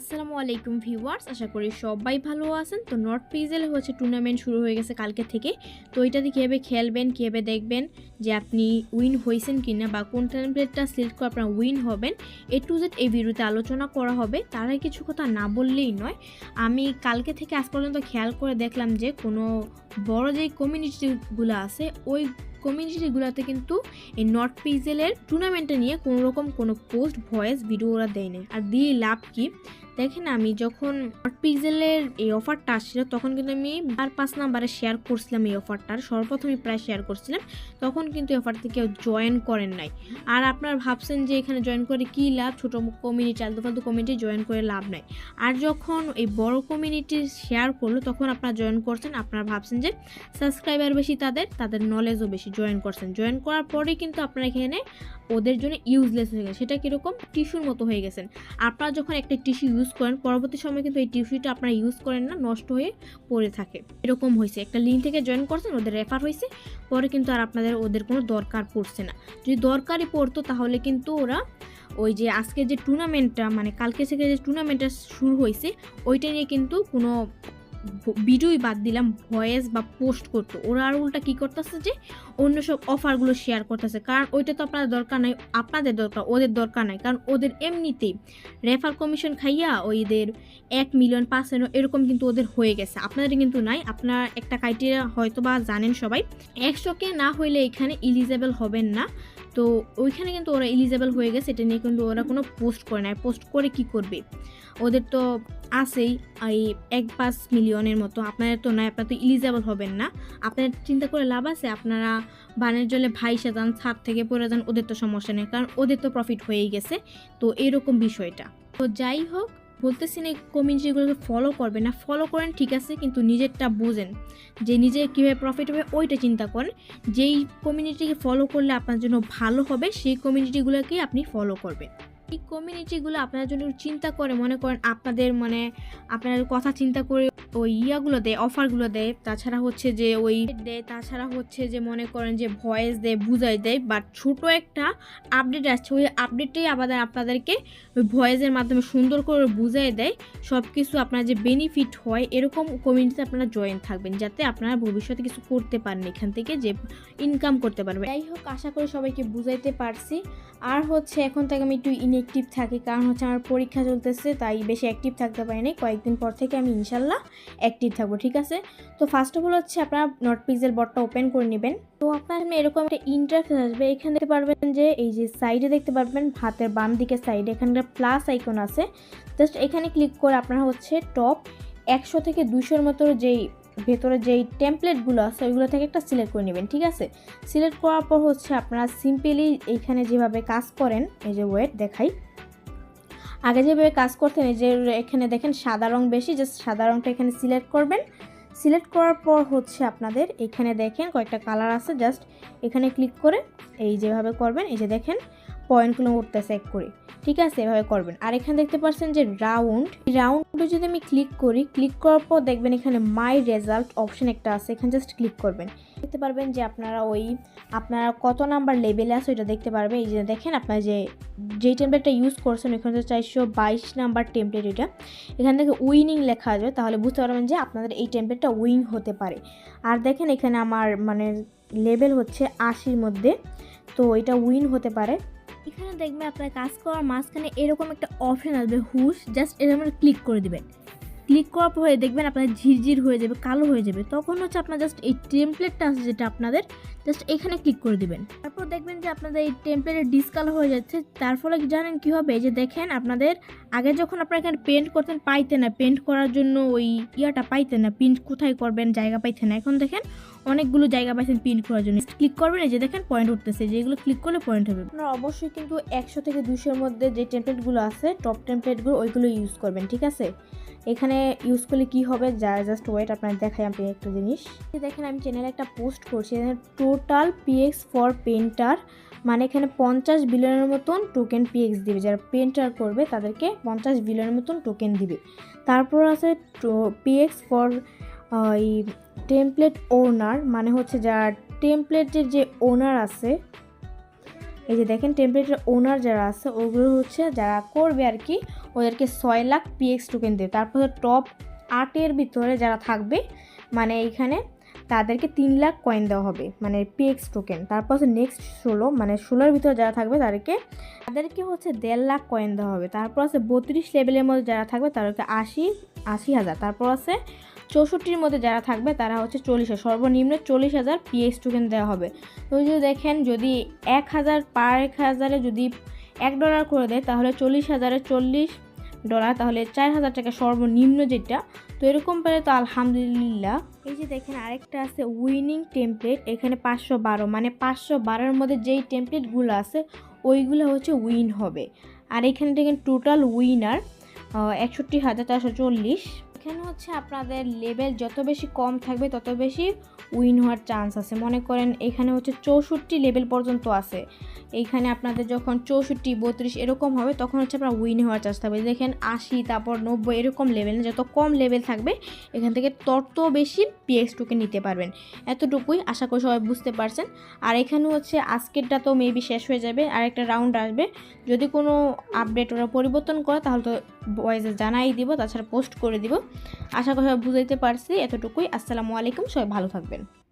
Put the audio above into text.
আসসালামু আলাইকুম ভিউয়ার্স, আশা করি সবাই ভালো আছেন। তো নর্থ পিজেল হচ্ছে টুর্নামেন্ট শুরু হয়ে গেছে কালকে থেকে। তো এটাতে কীভাবে খেলবেন, কীভাবে দেখবেন যে আপনি উইন হয়েছেন কি না বা কোন টেমপ্লেটটা সিলেক্ট করে আপনার উইন হবেন এ টু জেড এই ভিডিওতে আলোচনা করা হবে। তার কিছু কথা না বললেই নয়, আমি কালকে থেকে আজ পর্যন্ত খেয়াল করে দেখলাম যে কোনো বড় যে কমিউনিটিগুলো আছে, ওই কমিউনিটিগুলোতে কিন্তু এই নর্থ পিজেলের টুর্নামেন্টে নিয়ে কোনো রকম কোনো পোস্ট ভয়েস ভিডিও ওরা দেয় না আর দিয়ে লাভ কি? দেখেন আমি যখন পিজেলের এই অফারটা আসছিল, তখন কিন্তু আমি আর পাঁচ নাম্বারে শেয়ার করছিলাম এই অফারটার। সর্বপ্রথমে প্রায় শেয়ার করছিলাম। তখন কিন্তু এই অফারতে কেউ জয়েন করেন নাই। আর আপনার ভাবছেন যে এখানে জয়েন করে কি লাভ? ছোটো কমিউনিটি আলতু ফালতু কমিউনিটি জয়েন করে লাভ নাই। আর যখন এই বড় কমিউনিটি শেয়ার করল, তখন আপনারা জয়েন করছেন। আপনারা ভাবছেন যে সাবস্ক্রাইবার বেশি তাদের তাদের নলেজও বেশি জয়েন করছেন। জয়েন করার পরেই কিন্তু আপনারা এখানে ওদের জন্য ইউজলেস হয়ে গেছে সেটা কীরকম? টিস্যুর মতো হয়ে গেছেন। আপনারা যখন একটা টিস্যু ইউজ করেন। পরবর্তী সময় কিন্তু এই টিস্যুটা আপনারা ইউজ করেন না, নষ্ট হয়ে পড়ে থাকে। এরকম হয়েছে। একটা লিঙ্ক থেকে জয়েন করছেন, ওদের রেফার হয়েছে। পরে কিন্তু আর আপনাদের ওদের কোনো দরকার পড়ছে না। যদি দরকারই পড়তো তাহলে কিন্তু ওরা ওই যে আজকে যে টুর্নামেন্টটা মানে কালকে থেকে যে টুর্নামেন্টটা শুরু হয়েছে, ওইটা নিয়ে কিন্তু কোনো ভিডিওই বাদ দিলাম ভয়েস বা পোস্ট করতো। ওরা আর উল্টা কী করতেছে যে অন্য সব অফারগুলো শেয়ার করতেছে। কারণ ওইটা তো আপনাদের দরকার নাই, আপনাদের দরকার, ওদের দরকার নাই। কারণ ওদের এমনিতেই রেফার কমিশন খাইয়া ওইদের এক মিলিয়ন পার্সেন্ট এরকম কিন্তু ওদের হয়ে গেছে। আপনাদের কিন্তু নাই, আপনার একটা ক্রাইটেরিয়া হয়তো বা জানেন সবাই। একশোকে না হইলে এখানে ইলিজেবল হবেন না। তো ওইখানে কিন্তু ওরা ইলিজেবল হয়ে গেছে, এটা নিয়ে কিন্তু ওরা কোনো পোস্ট করে না পোস্ট করে কি করবে? ওদের তো আছেই, এই এক পাঁচ মিলিয়নের মতো। আপনাদের তো নয় আপনার তো ইলিজেবল হবেন না। আপনাদের চিন্তা করে লাভ আছে, আপনারা বানের জলে ভাইসা যান ছাদ থেকে পড়ে যান, ওদের তো সমস্যা নেই, কারণ ওদের তো প্রফিট হয়েই গেছে। তো এরকম বিষয়টা। তো যাই হোক, বলতেছি না কমিউনিটিগুলোকে ফলো করবেন না ফলো করেন ঠিক আছে, কিন্তু নিজেরটা বোঝেন যে নিজে কীভাবে প্রফিট হবে, ওইটা চিন্তা করেন। যেই কমিউনিটিকে ফলো করলে আপনার জন্য ভালো হবে, সেই কমিউনিটিগুলোকেই আপনি ফলো করবেন। এই কমিউনিটিগুলো আপনার জন্য চিন্তা করে, মনে করেন আপনাদের মানে আপনার কথা চিন্তা করে ওই ইয়াগুলো দেয় অফারগুলো দেয়। তাছাড়া হচ্ছে যে ওই দেয়, তাছাড়া হচ্ছে যে মনে করেন যে ভয়েস দেয়, বুঝাই দেয়। বাট ছোটো একটা আপডেট আসছে, ওই আপডেটটাই আবার আপনাদেরকে ওই ভয়েসের মাধ্যমে সুন্দর করে বুঝাই দেয়। সব কিছু আপনার যে বেনিফিট হয়, এরকম কমিউনিটিতে আপনারা জয়েন থাকবেন, যাতে আপনারা ভবিষ্যতে কিছু করতে পারেন এখান থেকে, যে ইনকাম করতে পারবেন। যাই হোক, আশা করি সবাইকে বুঝাইতে পারছি। আর হচ্ছে এখন থেকে আমি একটু ইনঅ্যাক্টিভ থাকি, কারণ হচ্ছে আমার পরীক্ষা চলতেছে, তাই বেশি অ্যাক্টিভ থাকতে পারিনি কয়েকদিন পর থেকে আমি ইনশাল্লাহ অ্যাক্টিভ থাকব, ঠিক আছে? তো ফার্স্ট অফ অল হচ্ছে আপনারা নট পিক্সেল বটটা ওপেন করে নেবেন। তো আপনার সামনে এরকম একটা ইন্টারফেস আসবে, এখানে দেখতে পারবেন যে এই যে সাইডে দেখতে পারবেন, হাতের বাম দিকে সাইডে এখানে প্লাস আইকন আছে। জাস্ট এখানে ক্লিক করে আপনারা হচ্ছে টপ একশো থেকে দুশোর মতো যেই ভেতরে যেই টেমপ্লেটগুলো আছে, ওইগুলো থেকে একটা সিলেক্ট করে নেবেন, ঠিক আছে? সিলেক্ট করার পর হচ্ছে আপনারা সিম্পলি এইখানে যেভাবে কাজ করেন, এই যে ওয়েট দেখাই। আগে যেভাবে কাজ করতেন, এই যে এখানে দেখেন সাদা রং বেশি জাস্ট সাদা রংটা এখানে সিলেক্ট করবেন। সিলেক্ট করার পর হচ্ছে আপনাদের এখানে দেখেন কয়েকটা কালার আছে জাস্ট এখানে ক্লিক করে এই যেভাবে করবেন, এই যে দেখেন পয়েন্টগুলো উঠতেছে এক করে। ঠিক আছে? এভাবে করবেন। আর এখানে দেখতে পাচ্ছেন যে রাউন্ড রাউন্ডে যদি আমি ক্লিক করি ক্লিক করার পর দেখবেন এখানে মাই রেজাল্ট অপশন একটা আছে। এখানে জাস্ট ক্লিক করবেন। দেখতে পারবেন যে আপনারা ওই, আপনারা কত নাম্বার লেভেলে আছে ওইটা দেখতে পারবেন এই যে দেখেন আপনারা যে, যেই টেমপ্লেটটা ইউজ করছেন ওখানে তো চারশো বাইশ নাম্বার টেমপ্লেট এটা। এখান থেকে উইনিং লেখা আসবে তাহলে বুঝতে পারবেন যে আপনাদের এই টেমপ্লেটটা উইন হতে পারে। আর দেখেন এখানে আমার মানে লেভেল হচ্ছে আশির মধ্যে, তো এটা উইন হতে পারে। এখানে দেখবেন আপনার কাজ করার মাঝখানে এরকম একটা অপশন আসবে, হুশ জাস্ট এরকম ক্লিক করে দেবেন। ক্লিক করার পরে দেখবেন আপনার ঝিরঝির হয়ে যাবে, কালো হয়ে যাবে। তখন হচ্ছে আপনার জাস্ট এই টেমপ্লেটটা আছে যেটা আপনাদের জাস্ট এখানে ক্লিক করে দিবেন। তারপর দেখবেন যে আপনাদের এই টেমপ্লেটের ডিসকালার হয়ে যাচ্ছে। তার ফলে জানেন কী হবে? যে দেখেন আপনাদের, আগে যখন আপনারা এখানে পেন্ট করতেন, পাইতেন না। পেন্ট করার জন্য ওই ইয়াটা পাইতেন না। প্রিন্ট কোথায় করবেন? জায়গা পাইতেন না। এখন দেখেন অনেকগুলো জায়গা পাইছেন প্রিন্ট করার জন্য। ক্লিক করবেন এই যে দেখেন পয়েন্ট উঠতেছে যেগুলো ক্লিক করলে পয়েন্ট হবে। আপনারা অবশ্যই কিন্তু একশো থেকে দুশোর মধ্যে যে টেমপ্লেটগুলো আছে টপ টেমপ্লেটগুলো ওইগুলো ইউজ করবেন, ঠিক আছে? এখানে ইউজ করলে কি হবে? যা জাস্ট ওয়েট আপনার দেখাই আপনি একটা জিনিস। দেখেন আমি চ্যানেলে একটা পোস্ট করছি, এখানে টোটাল পিএক্স ফর পেন্টার মানে এখানে পঞ্চাশ বিলিয়নের মতন টোকেন পিএক্স দিবে। যারা পেন্টার করবে, তাদেরকে পঞ্চাশ বিলিয়নের মতন টোকেন দিবে। তারপর আছে পিএক্স ফর এই টেমপ্লেট ওনার মানে হচ্ছে যারা টেমপ্লেটের যে ওনার আছে, এই যে দেখেন টেম্পলেটের ওনার যারা আছে, ওগুলো হচ্ছে যারা করবে আর কি, ওদেরকে ছয় লাখ পিএক্স টোকেন দেবে। তারপরে টপ আটের ভিতরে যারা থাকবে মানে এইখানে তাদেরকে তিন লাখ কয়েন দেওয়া হবে মানে পিএক্স টোকেন তারপর হচ্ছে নেক্সট ষোলো মানে ষোলোর ভিতরে যারা থাকবে, তাদেরকে তাদেরকে হচ্ছে দেড় লাখ কয়েন দেওয়া হবে। তারপর আছে বত্রিশ লেভেলের মধ্যে যারা থাকবে, তাদেরকে আশি আশি হাজার। তারপর আছে চৌষট্টির মধ্যে যারা থাকবে, তারা হচ্ছে চল্লিশ হাজার সর্বনিম্ন চল্লিশ হাজার পিএক্স টোকেন দেওয়া হবে। তো যদি দেখেন, যদি এক হাজার পার এক হাজারে যদি এক ডলার করে দেয়, তাহলে চল্লিশ হাজারে চল্লিশ ডলার তাহলে চার হাজার টাকা সর্বনিম্ন যেটা। তো এরকম পেলে তো আলহামদুলিল্লাহ। এই যে দেখেন, আরেকটা আছে উইনিং টেমপ্লেট এখানে পাঁচশো বারো মানে পাঁচশো বারোর মধ্যে যেই টেমপ্লেটগুলো আছে, ওইগুলো হচ্ছে উইন হবে। আর এখানে দেখেন টোটাল উইনার একষট্টি হাজার চারশো চল্লিশ। এখানে হচ্ছে আপনাদের লেভেল যত বেশি কম থাকবে, তত বেশি উইন হওয়ার চান্স আছে। মনে করেন এখানে হচ্ছে চৌষট্টি লেভেল পর্যন্ত আছে। এইখানে আপনাদের যখন চৌষট্টি, বত্রিশ এরকম হবে, তখন হচ্ছে আপনার উইন হওয়ার চান্স থাকবে। দেখেন আশি, তারপর নব্বই এরকম লেভেল যত কম লেভেল থাকবে, এখান থেকে তত বেশি পিএক্স টোকেন নিতে পারবেন। এতটুকুই, আশা করি সবাই বুঝতে পারছেন। আর এখানে হচ্ছে আজকেরটা তো মেবি শেষ হয়ে যাবে, আর একটা রাউন্ড আসবে। যদি কোনো আপডেট ওরা পরিবর্তন করে, তাহলে তো ভয়েসে জানাই দিব, তাছাড়া পোস্ট করে দিব। আশা করি সবাই বুঝাইতে পারছি, এতটুকুই। আসসালামু আলাইকুম, সবাই ভালো থাকবেন।